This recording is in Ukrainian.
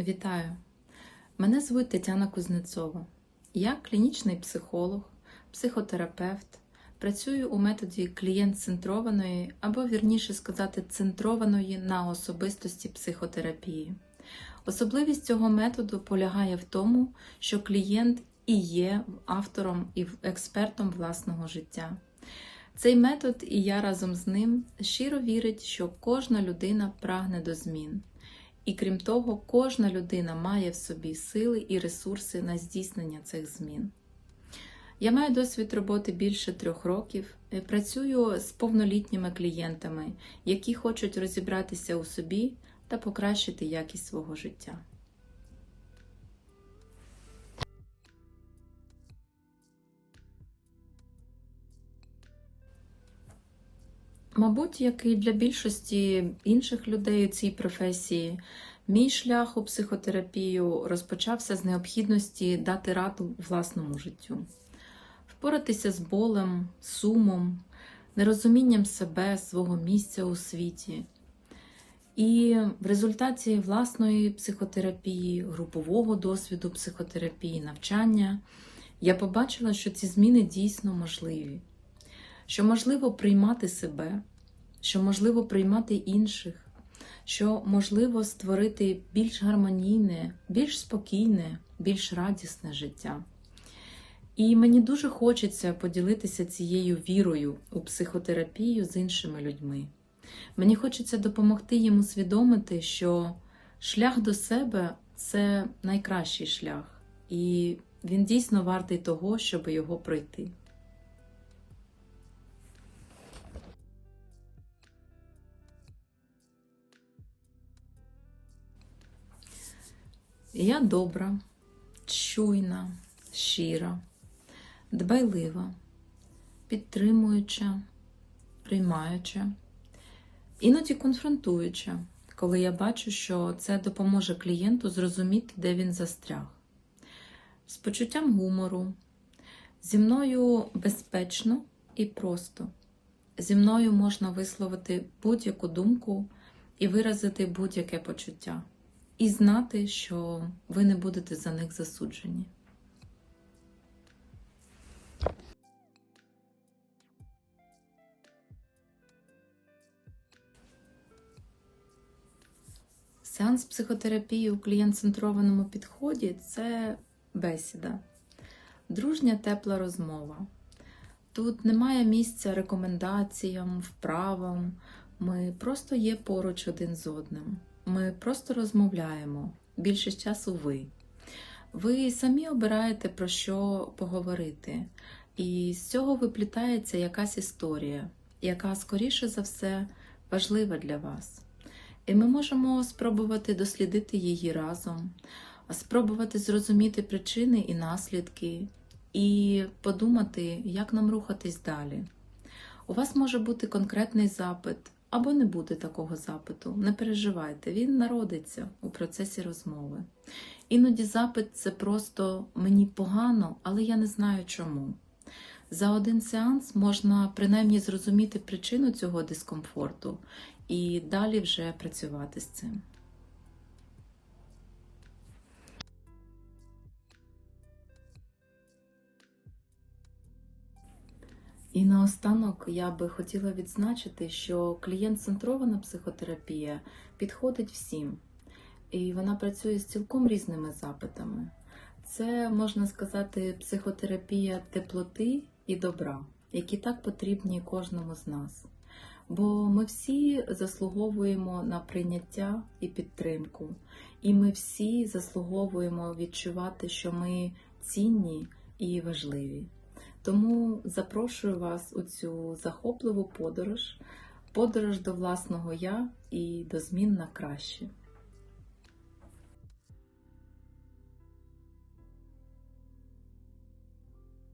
Вітаю! Мене звуть Тетяна Кузнецова. Я клінічний психолог, психотерапевт. Працюю у методі клієнт-центрованої або, вірніше сказати, центрованої на особистості психотерапії. Особливість цього методу полягає в тому, що клієнт і є автором і експертом власного життя. Цей метод і я разом з ним щиро вірить, що кожна людина прагне до змін. І крім того, кожна людина має в собі сили і ресурси на здійснення цих змін. Я маю досвід роботи більше трьох років. е, Працюю з повнолітніми клієнтами, які хочуть розібратися у собі та покращити якість свого життя. Мабуть, як і для більшості інших людей у цій професії, мій шлях у психотерапію розпочався з необхідності дати раду власному життю, впоратися з болем, сумом, нерозумінням себе, свого місця у світі. І в результаті власної психотерапії, групового досвіду психотерапії, навчання я побачила, що ці зміни дійсно можливі що можливо приймати себе, що можливо приймати інших, що можливо створити більш гармонійне, більш спокійне, більш радісне життя. І мені дуже хочеться поділитися цією вірою у психотерапію з іншими людьми. Мені хочеться допомогти їм усвідомити, що шлях до себе це найкращий шлях, і він дійсно вартий того, щоб його пройти. Я добра, чуйна, щира, дбайлива, підтримуюча, приймаюча, іноді конфронтуюча, коли я бачу, що це допоможе клієнту зрозуміти, де він застряг, з почуттям гумору, зі мною безпечно і просто. Зі мною можна висловити будь-яку думку і виразити будь-яке почуття і знати, що ви не будете за них засуджені. Сеанс психотерапії у клієнт-центрованому підході це бесіда, дружня тепла розмова. Тут немає місця рекомендаціям, вправам. Ми просто є поруч один з одним. Ми просто розмовляємо. Більшість часу ви. Ви самі обираєте про що поговорити. І з цього виплітається якась історія, яка, скоріше за все, важлива для вас. І ми можемо спробувати дослідити її разом, спробувати зрозуміти причини і наслідки, і подумати, як нам рухатись далі. У вас може бути конкретний запит, або не буде такого запиту. Не переживайте, він народиться у процесі розмови. Іноді запит це просто мені погано, але я не знаю чому. За один сеанс можна принаймні зрозуміти причину цього дискомфорту і далі вже працювати з цим. І наостанок я би хотіла відзначити, що клієнт-центрована психотерапія підходить всім, і вона працює з цілком різними запитами. Це, можна сказати, психотерапія теплоти і добра, які так потрібні кожному з нас. Бо ми всі заслуговуємо на прийняття і підтримку, і ми всі заслуговуємо відчувати, що ми цінні і важливі. Тому запрошую вас у цю захопливу подорож, подорож до власного я і до змін на краще.